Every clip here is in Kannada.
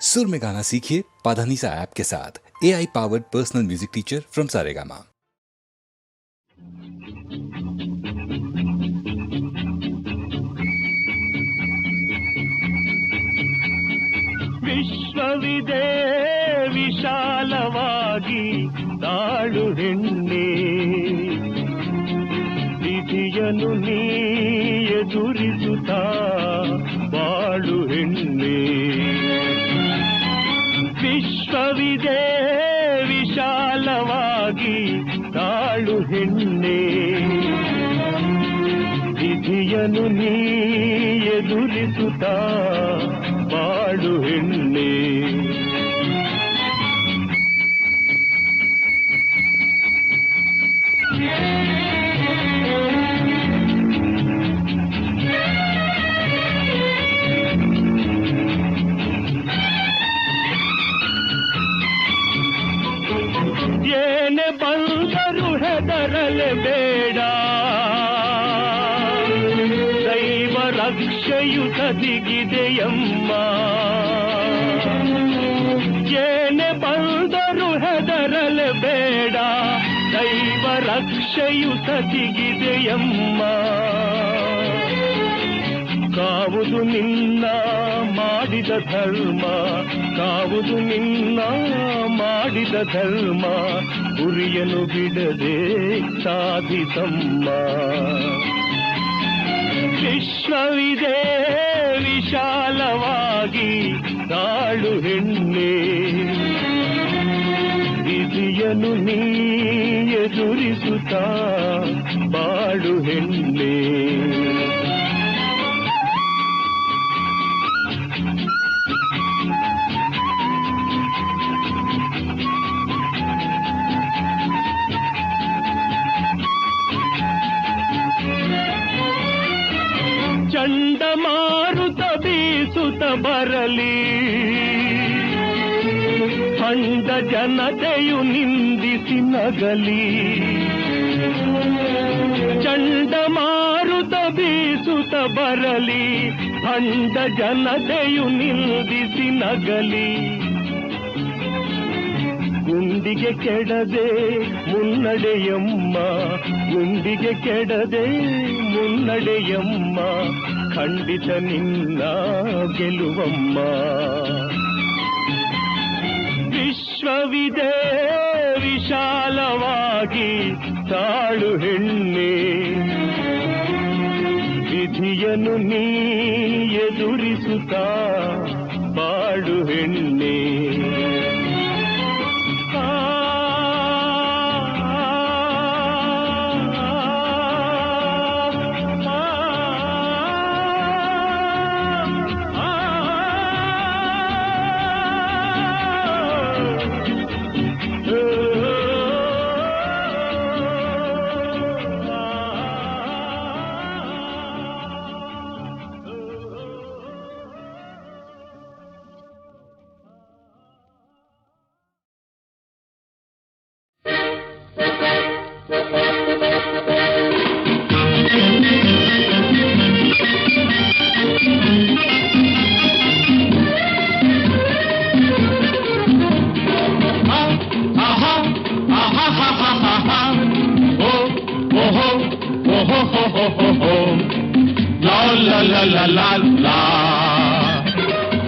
सुर में गाना सीखिए पाधानीसा ऐप के साथ A I powered personal music teacher from Saregama ವಿಶ್ವವಿದೆ ವಿಶಾಲವಾಗಿ ತಾಳು ಹೆಣ್ಣೆ ವಿಧಿಯನ್ನು ನೀ ಎದುರಿಸುತ್ತಾ ವಿಶ್ವವಿದೆ ವಿಶಾಲವಾಗಿ ತಾಳು ಹೆಣ್ಣೆ. ವಿಧಿಯನ್ನು ನೀ ಎದುರಿಸುತ್ತಾ ಧರ್ಮ, ಕಾವುದು ನಿನ್ನ ಮಾಡಿದ ಧರ್ಮ ಗುರಿಯನ್ನು ಬಿಡದೆ ಸಾಧಿತಮ್ಮ ವಿಶ್ವವಿದೆ ವಿಶಾಲವಾಗಿ ತಾಳು ಹೆಣ್ಣೆ. ವಿಧಿಯನ್ನು ನೀ ಎದುರಿಸುತ್ತಾ ಬಾಳು ಹೆಣ್ಣೆ. ಬರಲಿ. ಅಂದ ಜನತೆಯು ನಿಂದಿಸಿ ನಗಲಿ. ಚಂಡಮಾರುತ ಬೀಸುತ ಬರಲಿ. ಅಂದ ಜನತೆಯು ನಿಂದಿಸಿ ನಗಲಿ. ಗುಂಡಿಗೆ ಕೆಡದೆ ಮುನ್ನಡೆಯಮ್ಮ ಗುಂಡಿಗೆ ಕೆಡದೆ ಮುನ್ನಡೆಯಮ್ಮ ಖಂಡಿತ ನಿನ್ನ ಗೆಲುವಮ್ಮ ವಿಶ್ವವಿದೆ ವಿಶಾಲವಾಗಿ ತಾಳು ಹೆಣ್ಣೆ ವಿಧಿಯನ್ನು ನೀ ಎದುರಿಸುತ್ತಾ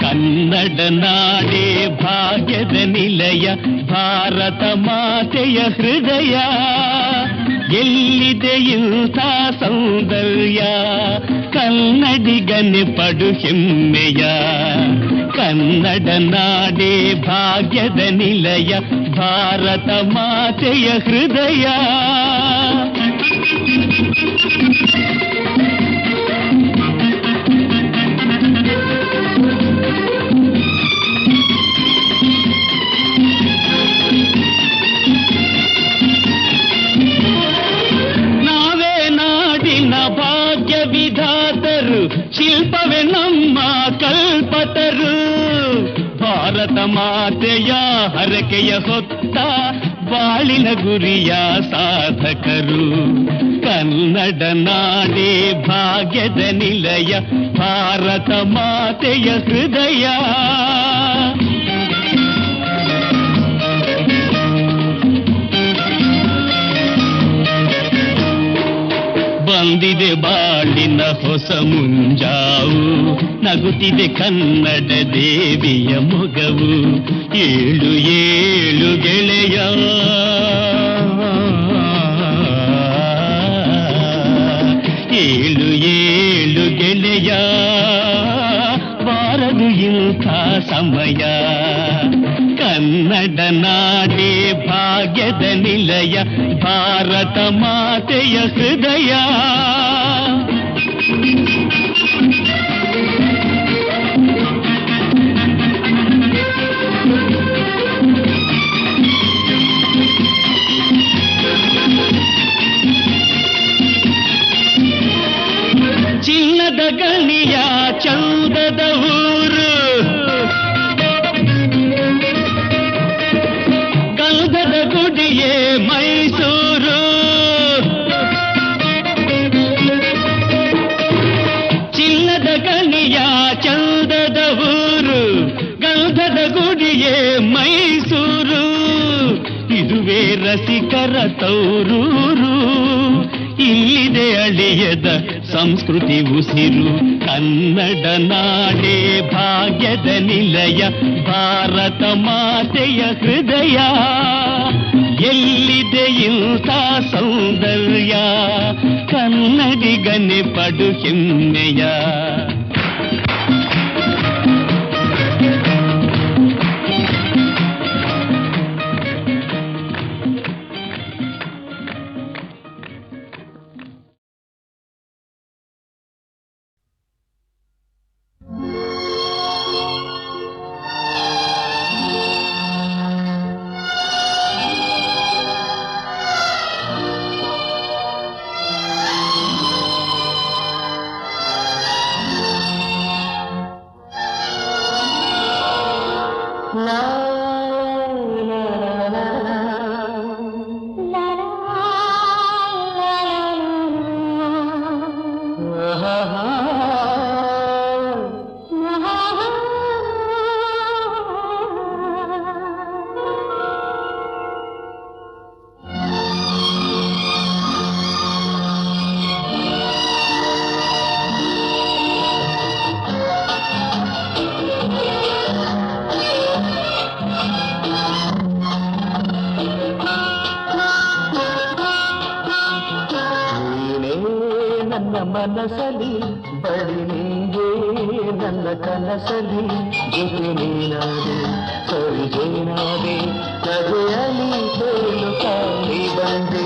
ಕನ್ನಡ ನಾಡೇ ಭಾಗ್ಯದ ನಿಲಯ ಭಾರತ ಮಾತೆಯ ಹೃದಯ ಎಲ್ಲಿದೆ ಇಂಥ ಸೌಂದರ್ಯ ಕನ್ನಡಿಗನೆ ಪಡು ಹೆಮ್ಮೆಯ ಕನ್ನಡ ನಾಡೇ ಭಾಗ್ಯದ ನಿಲಯ ಭಾರತ ಮಾತೆಯ ಹೃದಯ ನಾವೇ ನಾಡಿನ ಭಾಗ್ಯ ವಿಧಾತರು ಶಿಲ್ಪವೇ ನಮ್ಮ ಕಲ್ಪತರು ಭಾರತ ಮಾತೆಯ ಹರಕೆಯ ಹೊತ್ತ ಬಾಳಿನ ಗುರಿಯ ಸಾಧಕರು ಕನ್ನಡ ನಾಡೇ ಭಾಗ್ಯದ ನಿಲಯ ಭಾರತ ಮಾತೆಯ ಹೃದಯ ಬಂದಿದೆ ಬಾಳಿನ ಹೊಸ ಮುಂಜಾವು, ನಗುತ್ತಿದೆ ಕನ್ನಡ ದೇವಿಯ ಮೊಗವು. ಏಳು ಏಳು ಗೆಳೆಯ. ಏಳು ಏಳು ಗೆಳೆಯ. ಬಾರದು ಇಂಥ ಸಮಯ. ಕನ್ನಡ ನಾಡೇ ಭಾಗ್ಯದ ನಿಲಯ ಭಾರತ ಮಾತೆಯ ಹೃದಯ ಚಿನ್ನದ ಗಣಿಯ ಚಂದದ ಊರು ಚಂದದ ಊರು, ಗಂಧದ ಗುಡಿಯೇ ಮೈಸೂರು. ಇದುವೇ ರಸಿಕರ ತೌರೂರು. ಇಲ್ಲಿದೆ ಅಳಿಯದ ಸಂಸ್ಕೃತಿ ಉಸಿರು, ಕನ್ನಡ ನಾಡೇ ಭಾಗ್ಯದ ನಿಲಯ, ಭಾರತ ಮಾತೆಯ ಹೃದಯ. ಎಲ್ಲಿದೆ ಇಂಥ ಸೌಂದರ್ಯ, ಕನ್ನಡಿಗನೆ ಪಡು ಹೆಮ್ಮೆಯ. ನನ್ನ ಮನಸಲಿ ಬಳಿ ನಿಂಗೆ ನನ್ನ ಕನಸಲಿ ಜೊತೆ ನೀನಾದೆ ಸರಿಜೇನಾದೆ ನಗೆಯಲಿ ತೇಲು ಕಾಲಿ ಬಂದೆ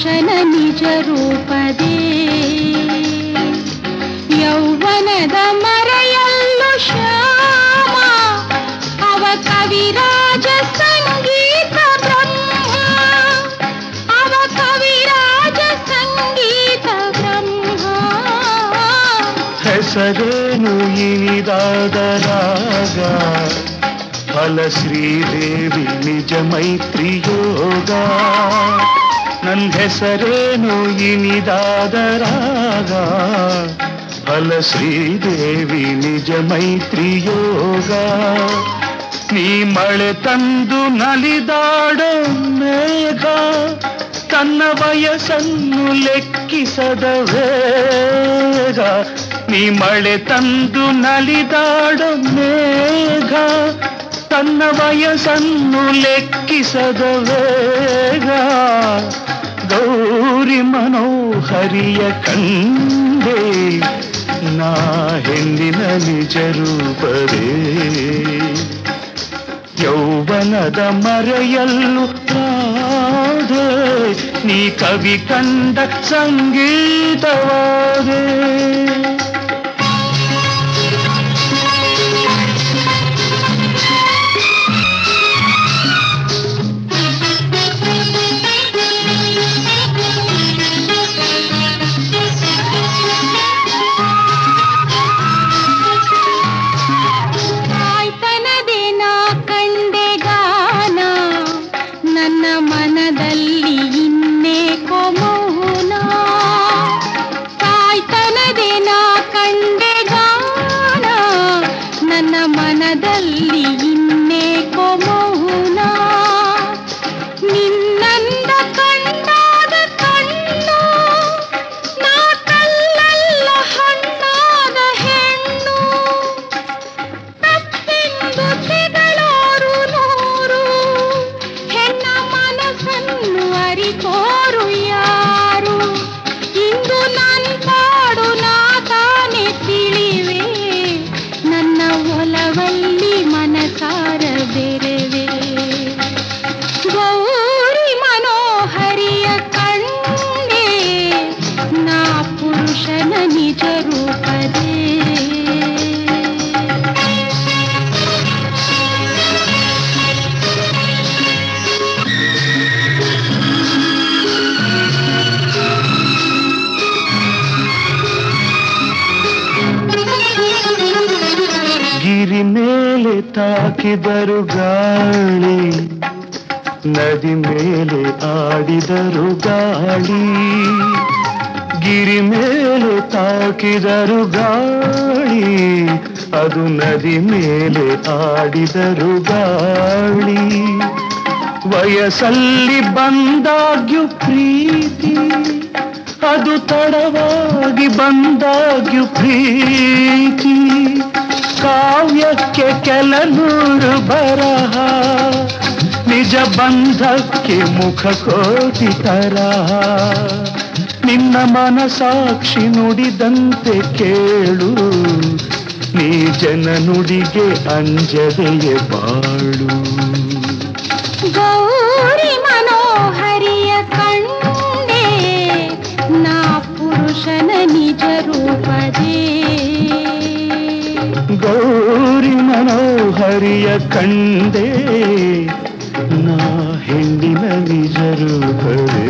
ಪುರುಷನ ನಿಜ ರೂಪದೇ ಯೌವನದ ಮರೆಯಲ್ಲು ಶ್ಯಾಮ ಅವ ಕವಿರಾಜ ಸಂಗೀತ ಬ್ರಹ್ಮ ಅವ ಕವಿರಾಜ ಸಂಗೀತ ಬ್ರಹ್ಮ ಹೆಸರೇನು ಇನಿದಾದ ರಾಗ ಫಲ ಶ್ರೀದೇವಿ ನಿಜ ಮೈತ್ರಿ ಯೋಗ ನನ್ನ ಹೆಸರೇನು ಇನಿದಾದ ರಾಗ ಫಲ ಶ್ರೀದೇವಿ ನಿಜ ಮೈತ್ರಿ ಯೋಗ ನೀ ಮಳೆ ತಂದು ನಲಿದಾಡೋ ಮೇಘ ತನ್ನ ವಯಸ್ಸನ್ನು ಲೆಕ್ಕಿಸದ ವೇಗ ನೀ ಮಳೆ ತಂದು ನಲಿದಾಡೋ ಮೇಘ ತನ್ನ ವಯಸ್ಸನ್ನು ಲೆಕ್ಕಿಸದ ವೇಗ ಗೌರಿ ಮನೋಹರಿಯ ಕಂದೆ ನಾ ಹೆಣ್ಣಿನ ನಿಜ ರೂಪವೇ. ಯೌವನದ ಮರೆಯಲ್ಲು ನೀ ಕವಿ ಕಂಡ ಸಂಗೀತವಾದೆ. ಗಾಳಿ, ನದಿ ಮೇಲೆ ಆಡಿದರು ಗಾಳಿ, ಗಿರಿ ಮೇಲೆ ತಾಕಿದರು ಗಾಳಿ, ಅದು ನದಿ ಮೇಲೆ ಆಡಿದರು ಗಾಳಿ. ವಯಸ್ಸಲ್ಲಿ ಬಂದಾಗ್ಯೂ ಪ್ರೀತಿ, ಅದು ತಡವಾಗಿ ಬಂದಾಗ್ಯೂ ಪ್ರೀತಿ. ಕಾವ್ಯಕ್ಕೆ ಕೆಲ ನೂರು ಬರಹ, ನಿಜ ಬಂಧಕ್ಕೆ ಮುಖ ಕೋಟಿ ತರಹ. ನಿನ್ನ ಮನಸಾಕ್ಷಿ ನುಡಿದಂತೆ ಕೇಳು, ನೀ ಜನ ನುಡಿಗೆ ಅಂಜದೆಯೇ ಬಾಳು. ಗೌರಿ ಮನೋಹರಿಯ ಕಣ್ಣೇ, ನಾ ಪುರುಷನ ನಿಜ ರೂಪದೇ. ಮನೋಹರಿಯ ಕಂಡೆ ನಾ ಹೆಣ್ಣಿನ ನಿಜ ರೂಪವೇ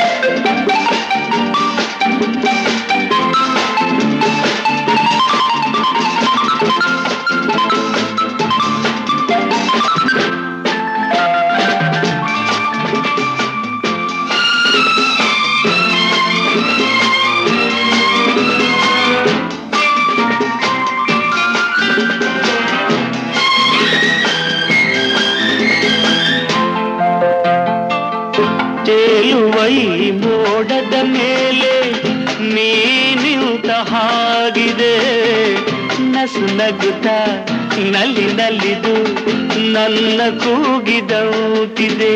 Thank you. ನಗುತ್ತ ನಲ್ಲಿ ನಲ್ಲಿದು ನನ್ನ ಕೂಗಿದೌತಿದೆ.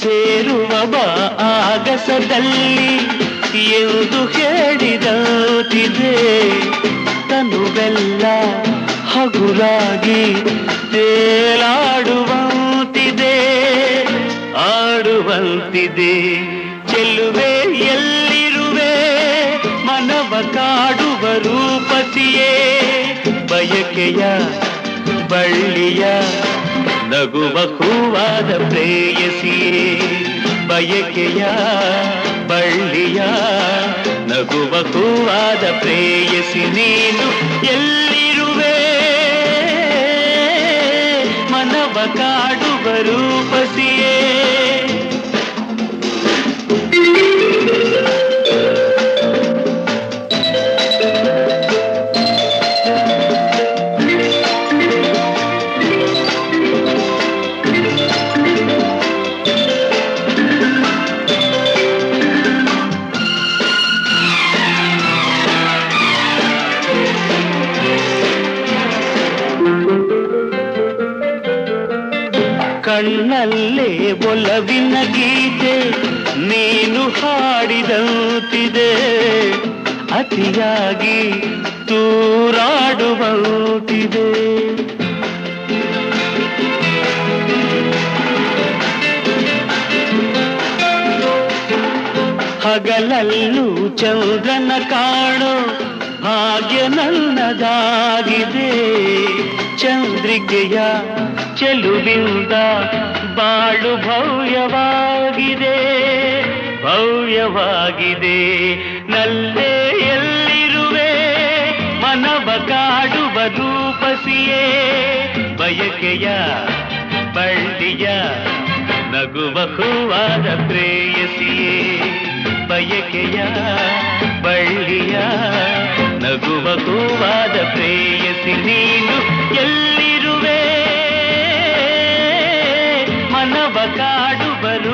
ಸೇರುವ ಆಗಸದಲ್ಲಿ ಎಂದು ಹೇಳಿದೌತಿದೆ. ತನುವೆಲ್ಲ ಹಗುರಾಗಿ ತೇಲಾಡುವಂತಿದೆ ಆಡುವಂತಿದೆ ಚೆಲ್ಲುವೆ, ಎಲ್ಲಿರುವೆ? ಮನವ ಕಾಡುವ ರೂಪತಿಯೇ. ಬಯಕೆಯ ಬಳ್ಳಿಯ ನಗುವ ಹೂವಾದ ಪ್ರೇಯಸಿಯೇ. ಬಯಕೆಯ ಬಳ್ಳಿಯ ನಗುವ ಹೂವಾದ ಪ್ರೇಯಸಿ ನೀನು ಎಲ್ಲಿರುವೆ? ಮನವ ಕಾಡುವ ರೂಪಸಿಯೇ. ಕಣ್ಣಲ್ಲೇ ಒಲವಿನ ಗೀತೆ ನೀನು ಹಾಡಿದಂತಿದೆ. ಅತಿಯಾಗಿ ತೂರಾಡುವಂತಿದೆ. ಹಗಲಲ್ಲೂ ಚಂದ್ರನ ಕಾಣೋ ಭಾಗ್ಯ ನನ್ನದಾಗಿದೆ. ಚಂದ್ರಿಕೆಯ ಚೆಲುವಿಂದ ಬಾಳು ಭವ್ಯವಾಗಿದೆ ಭವ್ಯವಾಗಿದೆ. ನಲ್ಲೇ ಎಲ್ಲಿರುವೆ ಮನವ ಕಾಡುವ ರೂಪಸಿಯೇ ಬಯಕೆಯ ಬಳ್ಳಿಯ ನಗುವ ಹೂವಾದ ಪ್ರೇಯಸಿಯೇ ಬಯಕೆಯ ಬಳ್ಳಿಯ ನಗುವ ಹೂವಾದ ಪ್ರೇಯಸಿ ನೀನು ಎಲ್ಲಿರುವೆ? ಕಾಡು ಬಲು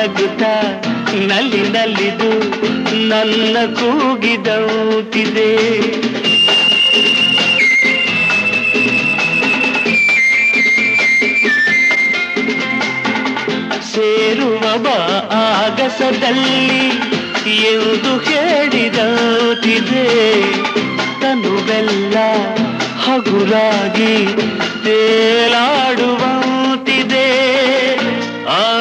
ನಗುತ್ತ ನಲ್ಲಿ ನಲ್ಲಿದು ನನ್ನ ಕೂಗಿದೌತಿದೆ. ಸೇರುವ ಆಗಸದಲ್ಲಿ ಎಂದು ಹೇಳಿದೌತಿದೆ. ತನುವೆಲ್ಲ ಹಗುರಾಗಿ ತೇಲಾಡುವಂತಿದೆ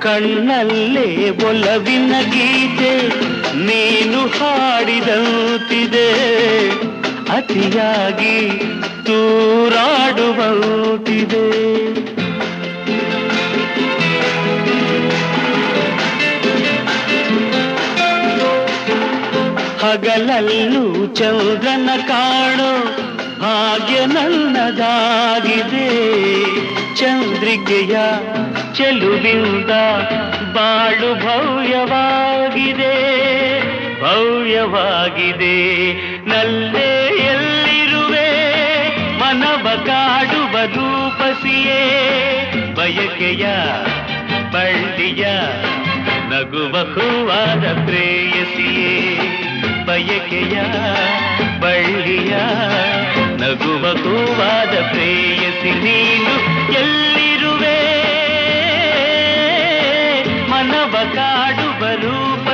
ಕಣ್ಣಲ್ಲೇ ಒಲವಿನ ಗೀತೆ ನೀನು ಹಾಡಿದಂತಿದೆ ಅತಿಯಾಗಿ ತೂರಾಡುವಂತಿದೆ. ಹಗಲಲ್ಲೂ ಚಂದ್ರನ ಕಾಣೋ ಹಾಗೆ ನನ್ನದಾಗಿದೆ. ಚಂದ್ರಿಕೆಯ ಚೆಲುವಿಂದ ಬಾಳು ಭವ್ಯವಾಗಿದೆ. ಭವ್ಯವಾಗಿದೆ. ನಲ್ಲೇ ಎಲ್ಲಿರುವೆ ಮನವ ಕಾಡುವ ರೂಪಸಿಯೇ. ಬಯಕೆಯ ಬಳ್ಳಿಯ ನಗುವ ಬಹುವಾದ ಪ್ರೇಯಸಿಯೇ ಬಯಕೆಯ ಬಳ್ಳಿಯ ನಗುವ ಬಹುವಾದ ಪ್ರೇಯಸಿ ನೀನು ಎಲ್ಲಿರುವೆ, ಮನವ ಕಾಡುವ ರೂಪ